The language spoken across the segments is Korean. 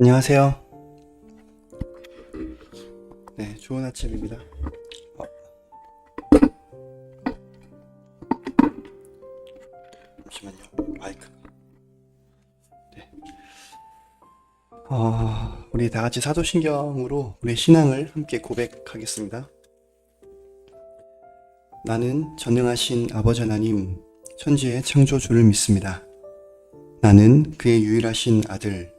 안녕하세요. 네, 좋은 아침입니다. 어. 잠시만요. 마이크. 네. 어, 우리 다 같이 사도신경으로 우리의 신앙을 함께 고백하겠습니다. 나는 전능하신 아버지 하나님, 천지의 창조주를 믿습니다. 나는 그의 유일하신 아들,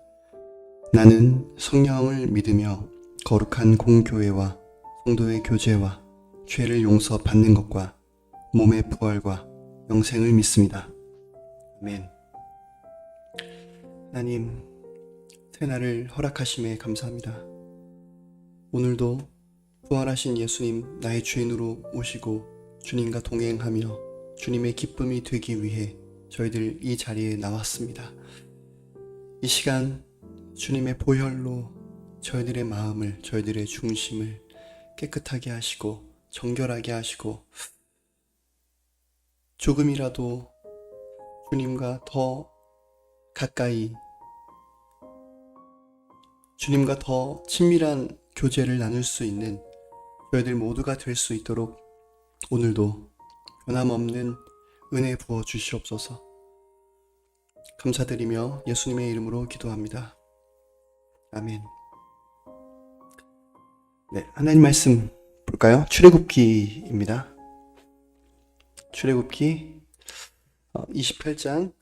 나는 성령을 믿으며 거룩한 공교회와 성도의 교제와 죄를 용서받는 것과 몸의 부활과 영생을 믿습니다. 아멘. 하나님, 새날을 허락하심에 감사합니다. 오늘도 부활하신 예수님 나의 주인으로 오시고 주님과 동행하며 주님의 기쁨이 되기 위해 저희들 이 자리에 나왔습니다. 이 시간 주님의 보혈로 저희들의 마음을, 저희들의 중심을 깨끗하게 하시고 정결하게 하시고 조금이라도 주님과 더 가까이 주님과 더 친밀한 교제를 나눌 수 있는 저희들 모두가 될 수 있도록 오늘도 변함없는 은혜 부어 주시옵소서. 감사드리며 예수님의 이름으로 기도합니다. 아멘. 네, 하나님 말씀 볼까요? 출애굽기입니다. 출애굽기 28장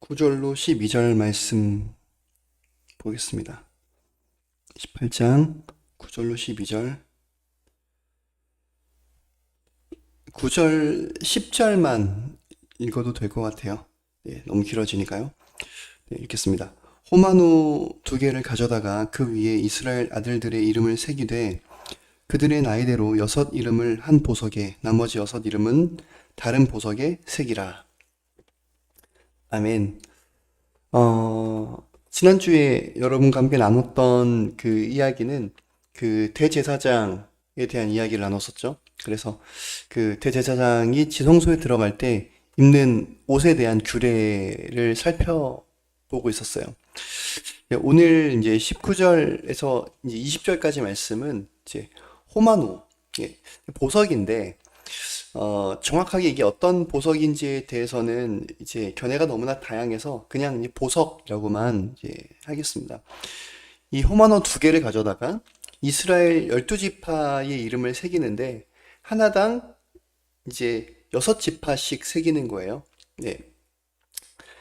9절로 12절 말씀 보겠습니다. 18장 9절로 12절 9절 10절만 읽어도 될 것 같아요. 네, 너무 길어지니까요. 네, 읽겠습니다. 호마노 두 개를 가져다가 그 위에 이스라엘 아들들의 이름을 새기되 그들의 나이대로 여섯 이름을 한 보석에 나머지 여섯 이름은 다른 보석에 새기라. 아멘. 어, 지난주에 여러분과 함께 나눴던 그 이야기는 그 대제사장 에 대한 이야기를 나눴었죠. 그래서 그 대제사장이 지성소에 들어갈 때 입는 옷에 대한 규례를 살펴보고 있었어요. 네, 오늘 이제 19절에서 이제 20절까지 말씀은 이제 호마노, 예, 보석인데, 어, 정확하게 이게 어떤 보석인지에 대해서는 이제 견해가 너무나 다양해서 그냥 보석이라고만 이제 하겠습니다. 이 호마노 두 개를 가져다가 이스라엘 열두 지파의 이름을 새기는데 하나당 이제 여섯 지파씩 새기는 거예요. 네.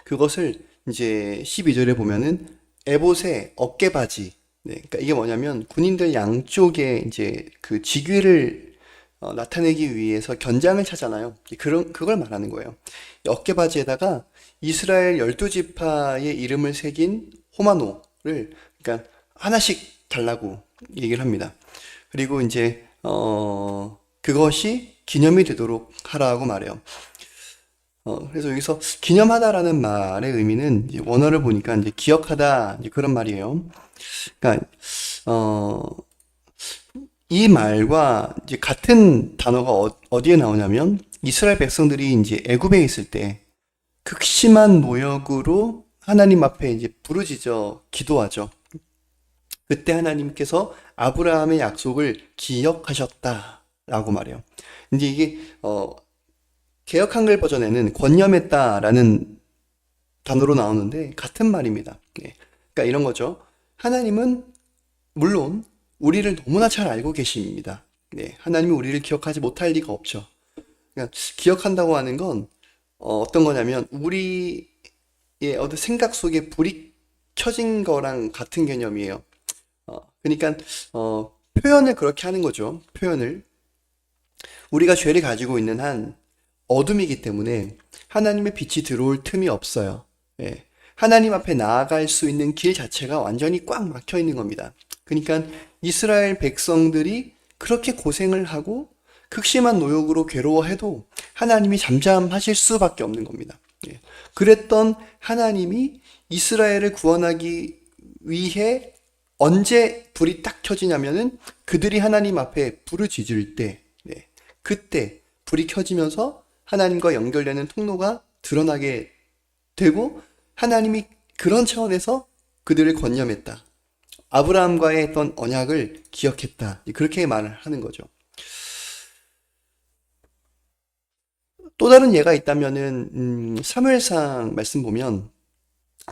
그것을 이제 12절에 보면은 에봇의 어깨바지. 네. 그러니까 이게 뭐냐면 군인들 양쪽에 이제 그 직위를 어, 나타내기 위해서 견장을 차잖아요. 그런 그걸 말하는 거예요. 이 어깨바지에다가 이스라엘 열두 지파의 이름을 새긴 호마노를 그러니까 하나씩 달라고 얘기를 합니다. 그리고 이제 어 그것이 기념이 되도록 하라고 말해요. 어, 그래서 여기서 기념하다라는 말의 의미는 원어를 보니까 이제 기억하다 이제 그런 말이에요. 그러니까 어, 이 말과 이제 같은 단어가 어, 디에 나오냐면 이스라엘 백성들이 이제 애굽에 있을 때 극심한 모욕으로 하나님 앞에 이제 부르짖어 기도하죠. 그때 하나님께서 아브라함의 약속을 기억하셨다라고 말해요. 이제 이게 어 개역 한글 버전에는 권념했다라는 단어로 나오는데 같은 말입니다. 예. 그러니까 이런 거죠. 하나님은 물론 우리를 너무나 잘 알고 계십니다. 네, 하나님이 우리를 기억하지 못할 리가 없죠. 그러니까 기억한다고 하는 건 어, 떤 거냐면 우리의 어떤 생각 속에 불이 켜진 거랑 같은 개념이에요. 어, 그러니까 어, 표현을 그렇게 하는 거죠. 표현을 우리가 죄를 가지고 있는 한 어둠이기 때문에 하나님의 빛이 들어올 틈이 없어요. 예. 하나님 앞에 나아갈 수 있는 길 자체가 완전히 꽉 막혀 있는 겁니다. 그러니까 이스라엘 백성들이 그렇게 고생을 하고 극심한 노역으로 괴로워해도 하나님이 잠잠하실 수밖에 없는 겁니다. 예. 그랬던 하나님이 이스라엘을 구원하기 위해 언제 불이 딱 켜지냐면은 그들이 하나님 앞에 부르짖을 때, 네. 그때 불이 켜지면서 하나님과 연결되는 통로가 드러나게 되고 하나님이 그런 차원에서 그들을 권념했다. 아브라함과의 했던 언약을 기억했다. 그렇게 말을 하는 거죠. 또 다른 예가 있다면은 음, 사무엘상 말씀 보면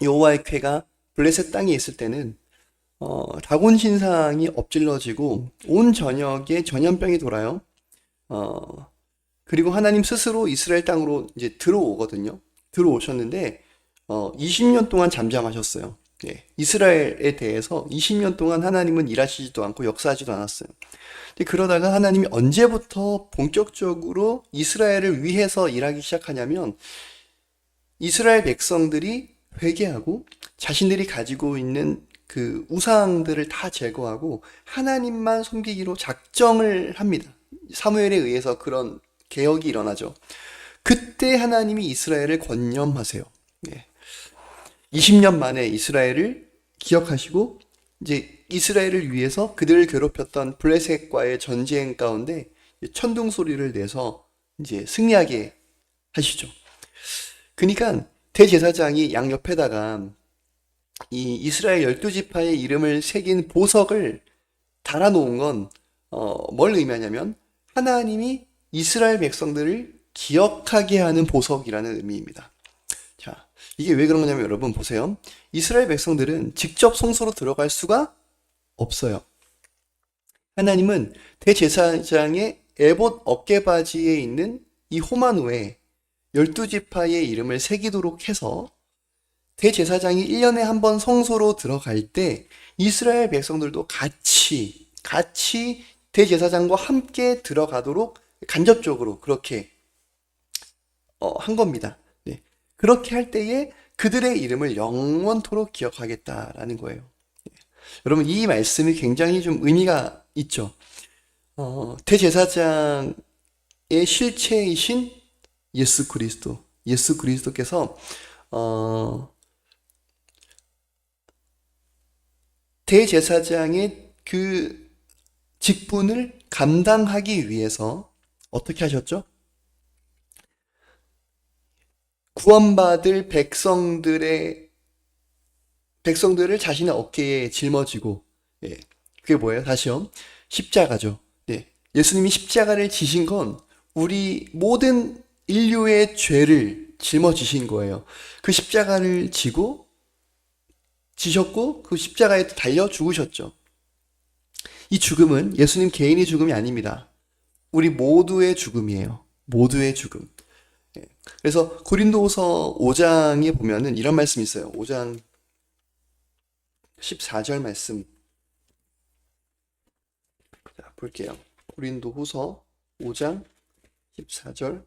여호와의 궤가 블레셋 땅에 있을 때는 어, 다곤 신상이 엎질러지고 온 전역에 전염병이 돌아요. 어, 그리고 하나님 스스로 이스라엘 땅으로 이제 들어오거든요. 들어오셨는데 어, 20년 동안 잠잠하셨어요. 예, 이스라엘에 대해서 20년 동안 하나님은 일하시지도 않고 역사하지도 않았어요. 그러다가 하나님이 언제부터 본격적으로 이스라엘을 위해서 일하기 시작하냐면 이스라엘 백성들이 회개하고 자신들이 가지고 있는 그 우상들을 다 제거하고 하나님만 섬기기로 작정을 합니다. 사무엘에 의해서 그런 개혁이 일어나죠. 그때 하나님이 이스라엘을 권념하세요. 예. 20년 만에 이스라엘을 기억하시고 이제 이스라엘을 위해서 그들을 괴롭혔던 블레셋과의 전쟁 가운데 천둥 소리를 내서 이제 승리하게 하시죠. 그러니까 대제사장이 양 옆에다가 이 이스라엘 열두 지파의 이름을 새긴 보석을 달아놓은 건 어, 뭘 의미하냐면 하나님이 이스라엘 백성들을 기억하게 하는 보석이라는 의미입니다. 자, 이게 왜 그런 거냐면 여러분 보세요. 이스라엘 백성들은 직접 성소로 들어갈 수가 없어요. 하나님은 대제사장의 에봇 어깨바지에 있는 이 호마노에 열두 지파의 이름을 새기도록 해서 대제사장이 1년에 한 번 성소로 들어갈 때 이스라엘 백성들도 같이 같이 대제사장과 함께 들어가도록 간접적으로 그렇게 어, 한 겁니다. 네. 그렇게 할 때에 그들의 이름을 영원토록 기억하겠다라는 거예요. 네. 여러분 이 말씀이 굉장히 좀 의미가 있죠. 어, 대제사장의 실체이신 예수 그리스도, 예수 그리스도께서 어, 대제사장의 그 직분을 감당하기 위해서 어떻게 하셨죠? 구원받을 백성들의 백성들을 자신의 어깨에 짊어지고 예, 그게 뭐예요? 다시요. 십자가죠. 네. 예수님이 십자가를 지신 건 우리 모든 인류의 죄를 짊어지신 거예요. 그 십자가를 지고 지셨고 그 십자가에 달려 죽으셨죠. 이 죽음은 예수님 개인의 죽음이 아닙니다. 우리 모두의 죽음이에요. 모두의 죽음. 예. 그래서 고린도후서 5장에 보면은 이런 말씀이 있어요. 5장 14절 말씀. 자, 볼게요. 고린도후서 5장 14절.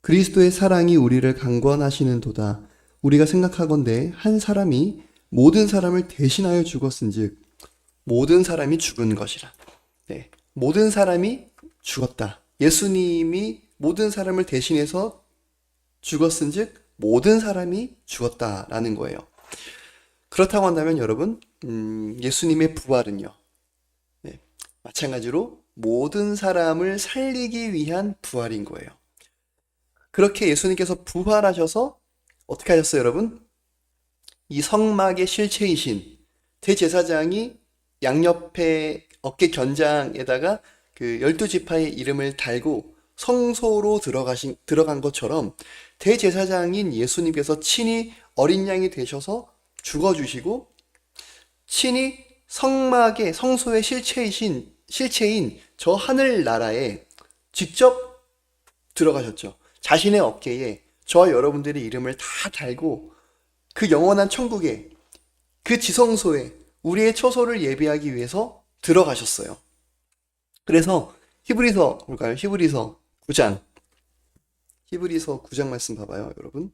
그리스도의 사랑이 우리를 강권하시는도다. 우리가 생각하건대 한 사람이 모든 사람을 대신하여 죽었은즉 모든 사람이 죽은 것이라. 네. 모든 사람이 죽었다. 예수님이 모든 사람을 대신해서 죽었은즉 모든 사람이 죽었다라는 거예요. 그렇다고 한다면 여러분, 음, 예수님의 부활은요. 네. 마찬가지로 모든 사람을 살리기 위한 부활인 거예요. 그렇게 예수님께서 부활하셔서 어떻게 하셨어요, 여러분? 이 성막의 실체이신 대제사장이 양옆에 어깨 견장에다가 그 열두 지파의 이름을 달고 성소로 들어가신 들어간 것처럼 대제사장인 예수님께서 친히 어린 양이 되셔서 죽어 주시고 친히 성막의 성소의 실체이신 실체인 저 하늘 나라에 직접 들어가셨죠. 자신의 어깨에 저와 여러분들의 이름을 다 달고 그 영원한 천국에 그 지성소에 우리의 처소를 예비하기 위해서 들어가셨어요. 그래서 히브리서 볼까요? 히브리서 9장 히브리서 9장 말씀 봐봐요, 여러분.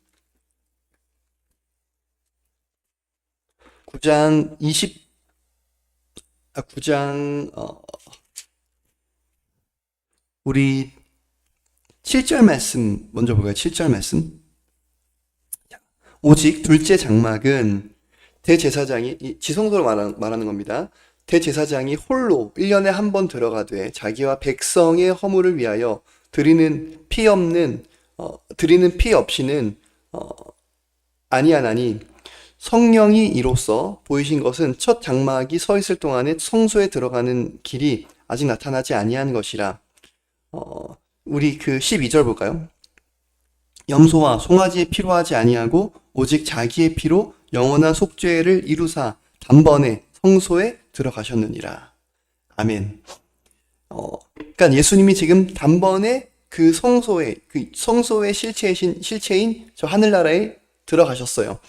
9장 20, 아, 9장, 어, 우리 7절 말씀 먼저 볼까요? 7절 말씀. 오직 둘째 장막은 대제사장이, 이 지성소로 말하는, 말하는 겁니다. 대제사장이 홀로 1년에 한 번 들어가되 자기와 백성의 허물을 위하여 드리는 피 없는, 어, 드리는 피 없이는, 어, 아니하나니 성령이 이로써 보이신 것은 첫 장막이 서 있을 동안에 성소에 들어가는 길이 아직 나타나지 아니한 것이라. 어, 우리 그 12절 볼까요? 염소와 송아지의 피로 하지 아니하고 오직 자기의 피로 영원한 속죄를 이루사 단번에 성소에 들어가셨느니라. 아멘. 어, 그러니까 예수님이 지금 단번에 그 성소에 그 성소의 실체이신 실체인 저 하늘나라에 들어가셨어요.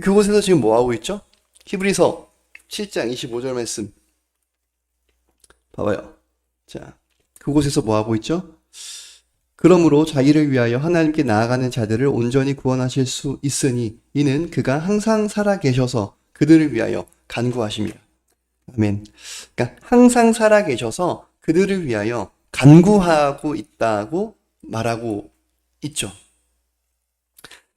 그곳에서 지금 뭐 하고 있죠? 히브리서 7장 25절 말씀. 봐봐요. 자, 그곳에서 뭐 하고 있죠? 그러므로 자기를 위하여 하나님께 나아가는 자들을 온전히 구원하실 수 있으니 이는 그가 항상 살아 계셔서 그들을 위하여 간구하십니다. 아멘. 그러니까 항상 살아 계셔서 그들을 위하여 간구하고 있다고 말하고 있죠.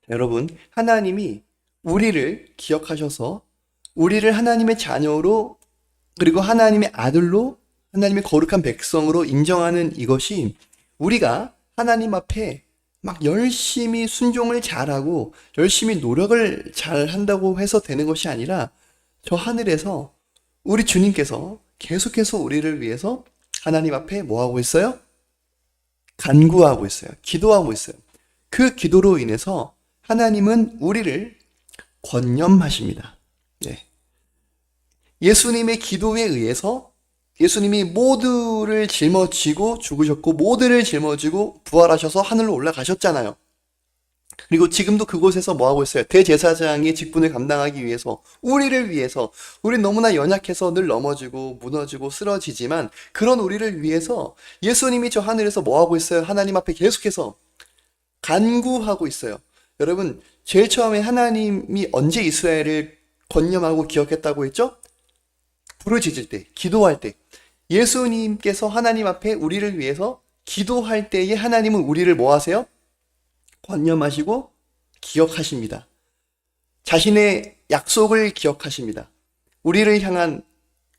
여러분, 하나님이 우리를 기억하셔서 우리를 하나님의 자녀로 그리고 하나님의 아들로 하나님의 거룩한 백성으로 인정하는 이것이 우리가 하나님 앞에 막 열심히 순종을 잘하고 열심히 노력을 잘 한다고 해서 되는 것이 아니라 저 하늘에서 우리 주님께서 계속해서 우리를 위해서 하나님 앞에 뭐 하고 있어요? 간구하고 있어요. 기도하고 있어요. 그 기도로 인해서 하나님은 우리를 권념하십니다. 네. 예수님의 기도에 의해서 예수님이 모두를 짊어지고 죽으셨고 모두를 짊어지고 부활하셔서 하늘로 올라가셨잖아요. 그리고 지금도 그곳에서 뭐 하고 있어요? 대제사장의 직분을 감당하기 위해서 우리를 위해서 우리 너무나 연약해서 늘 넘어지고 무너지고 쓰러지지만 그런 우리를 위해서 예수님이 저 하늘에서 뭐 하고 있어요? 하나님 앞에 계속해서 간구하고 있어요. 여러분, 제일 처음에 하나님이 언제 이스라엘을 권념하고 기억했다고 했죠? 부르짖을 때, 기도할 때. 예수님께서 하나님 앞에 우리를 위해서 기도할 때에 하나님은 우리를 뭐 하세요? 권념하시고 기억하십니다. 자신의 약속을 기억하십니다. 우리를 향한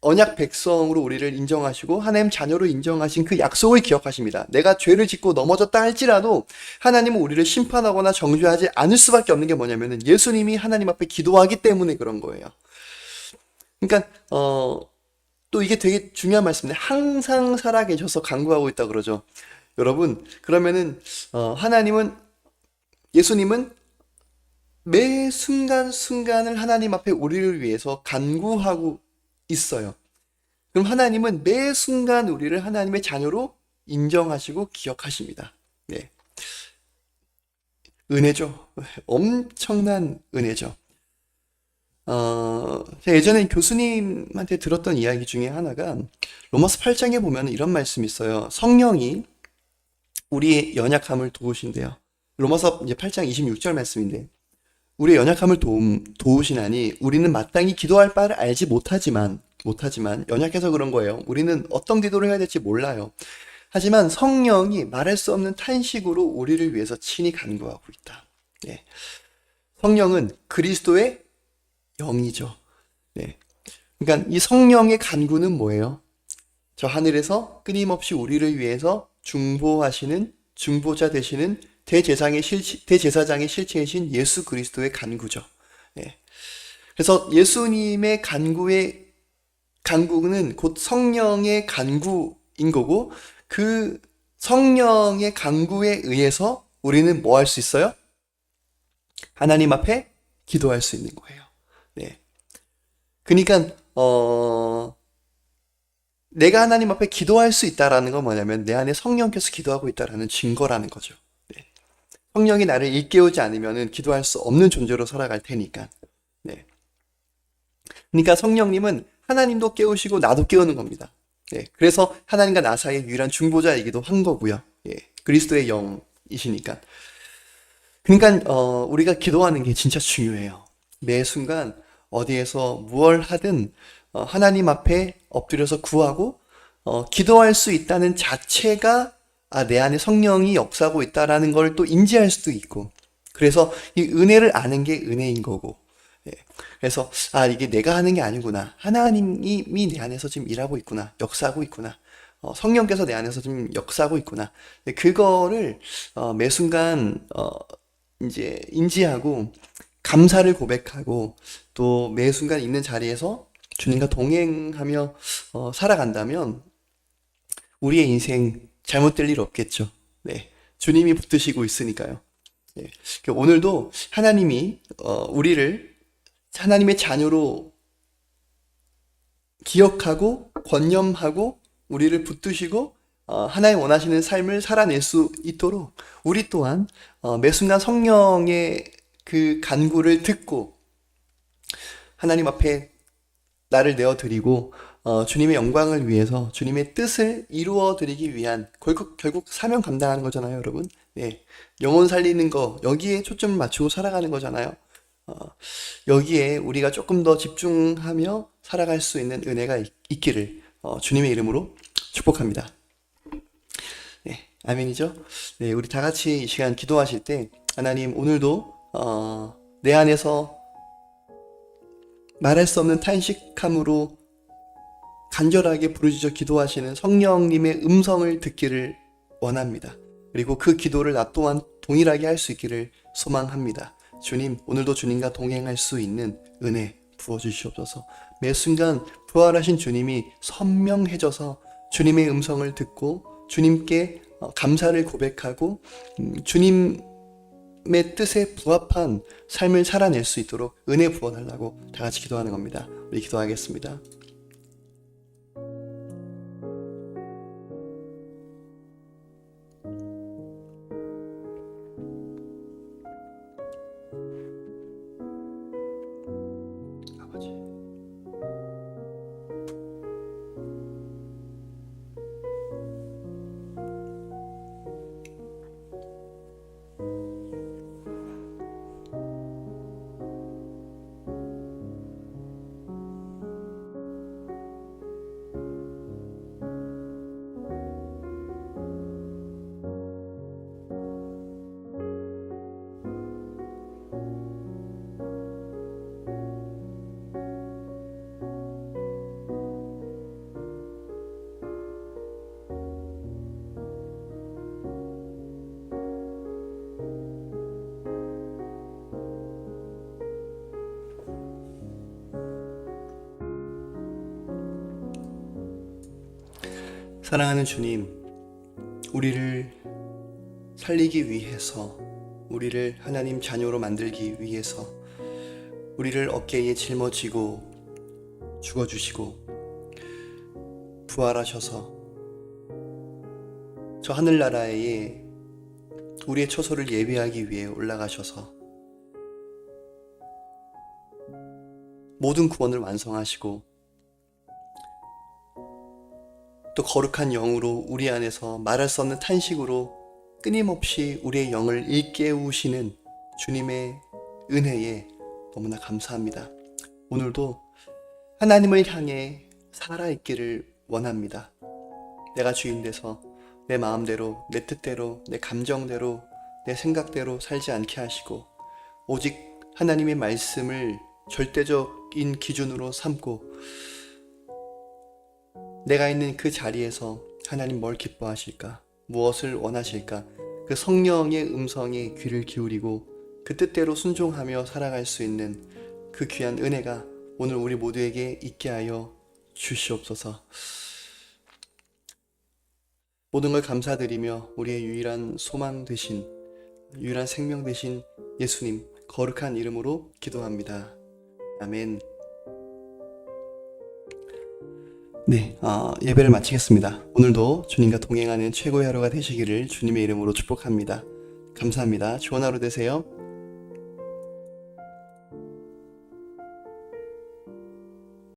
언약 백성으로 우리를 인정하시고 하나님 자녀로 인정하신 그 약속을 기억하십니다. 내가 죄를 짓고 넘어졌다 할지라도 하나님은 우리를 심판하거나 정죄하지 않을 수밖에 없는 게 뭐냐면은 예수님이 하나님 앞에 기도하기 때문에 그런 거예요. 그러니까 어, 또 이게 되게 중요한 말씀인데 항상 살아 계셔서 간구하고 있다 그러죠. 여러분 그러면은 어, 하나님은 예수님은 매 순간 순간을 하나님 앞에 우리를 위해서 간구하고 있어요. 그럼 하나님은 매 순간 우리를 하나님의 자녀로 인정하시고 기억하십니다. 네. 은혜죠. 엄청난 은혜죠. 어, 예전에 교수님한테 들었던 이야기 중에 하나가 로마서 8장에 보면 이런 말씀이 있어요. 성령이 우리의 연약함을 도우신대요. 로마서 이제 8장 26절 말씀인데 우리의 연약함을 도움, 도우시나니 우리는 마땅히 기도할 바를 알지 못하지만 못하지만 연약해서 그런 거예요. 우리는 어떤 기도를 해야 될지 몰라요. 하지만 성령이 말할 수 없는 탄식으로 우리를 위해서 친히 간구하고 있다. 예. 성령은 그리스도의 영이죠. 네. 그러니까 이 성령의 간구는 뭐예요? 저 하늘에서 끊임없이 우리를 위해서 중보하시는 중보자 되시는 대제사장의 실체, 대제사장의 실체이신 예수 그리스도의 간구죠. 네. 그래서 예수님의 간구의 간구는 곧 성령의 간구인 거고 그 성령의 간구에 의해서 우리는 뭐 할 수 있어요? 하나님 앞에 기도할 수 있는 거예요. 네. 그러니까 어 내가 하나님 앞에 기도할 수 있다라는 건 뭐냐면 내 안에 성령께서 기도하고 있다라는 증거라는 거죠. 네. 성령이 나를 일깨우지 않으면은 기도할 수 없는 존재로 살아갈 테니까. 네. 그러니까 성령님은 하나님도 깨우시고 나도 깨우는 겁니다. 네. 그래서 하나님과 나 사이의 유일한 중보자이기도 한 거고요. 예. 그리스도의 영이시니까. 그러니까 어, 우리가 기도하는 게 진짜 중요해요. 매 순간 어디에서 무얼 하든 어, 하나님 앞에 엎드려서 구하고 어, 기도할 수 있다는 자체가 아, 내 안에 성령이 역사하고 있다라는 걸 또 인지할 수도 있고. 그래서 이 은혜를 아는 게 은혜인 거고. 예. 그래서 아 이게 내가 하는 게 아니구나. 하나님이 내 안에서 지금 일하고 있구나. 역사하고 있구나. 어, 성령께서 내 안에서 지금 역사하고 있구나. 네, 그거를 어, 매 순간 어, 이제 인지하고 감사를 고백하고 또 매 순간 있는 자리에서 주님과 동행하며 어, 살아간다면 우리의 인생 잘못될 일 없겠죠. 네. 주님이 붙드시고 있으니까요. 네. 그 오늘도 하나님이 어, 우리를 하나님의 자녀로 기억하고 권념하고 우리를 붙드시고 어, 하나님 원하시는 삶을 살아낼 수 있도록 우리 또한 어, 매 순간 성령의 그 간구를 듣고 하나님 앞에 나를 내어드리고 어, 주님의 영광을 위해서 주님의 뜻을 이루어 드리기 위한 결국 결국 사명 감당하는 거잖아요, 여러분. 네, 영혼 살리는 거 여기에 초점을 맞추고 살아가는 거잖아요. 어, 여기에 우리가 조금 더 집중하며 살아갈 수 있는 은혜가 있, 있기를 어, 주님의 이름으로 축복합니다. 네, 아멘이죠? 네, 우리 다 같이 이 시간 기도하실 때 하나님 오늘도 어, 내 안에서 말할 수 없는 탄식함으로 간절하게 부르짖어 기도하시는 성령님의 음성을 듣기를 원합니다. 그리고 그 기도를 나 또한 동일하게 할 수 있기를 소망합니다. 주님, 오늘도 주님과 동행할 수 있는 은혜 부어주시옵소서. 매 순간 부활하신 주님이 선명해져서 주님의 음성을 듣고 주님께 어, 감사를 고백하고 음, 주님 의 뜻에 부합한 삶을 살아낼 수 있도록 은혜 부어달라고 다 같이 기도하는 겁니다. 우리 기도하겠습니다. 사랑하는 주님, 우리를 살리기 위해서, 우리를 하나님 자녀로 만들기 위해서, 우리를 어깨에 짊어지고 죽어주시고, 부활하셔서, 저 하늘나라에 우리의 처소를 예비하기 위해 올라가셔서, 모든 구원을 완성하시고, 또 거룩한 영으로 우리 안에서 말할 수 없는 탄식으로 끊임없이 우리의 영을 일깨우시는 주님의 은혜에 너무나 감사합니다. 오늘도 하나님을 향해 살아있기를 원합니다. 내가 주인 돼서 내 마음대로, 내 뜻대로, 내 감정대로, 내 생각대로 살지 않게 하시고, 오직 하나님의 말씀을 절대적인 기준으로 삼고, 내가 있는 그 자리에서 하나님 뭘 기뻐하실까? 무엇을 원하실까? 그 성령의 음성에 귀를 기울이고 그 뜻대로 순종하며 살아갈 수 있는 그 귀한 은혜가 오늘 우리 모두에게 있게 하여 주시옵소서. 모든 걸 감사드리며 우리의 유일한 소망 되신 유일한 생명 되신 예수님 거룩한 이름으로 기도합니다. 아멘. 네, 어, 예배를 마치겠습니다. 오늘도 주님과 동행하는 최고의 하루가 되시기를 주님의 이름으로 축복합니다. 감사합니다. 좋은 하루 되세요.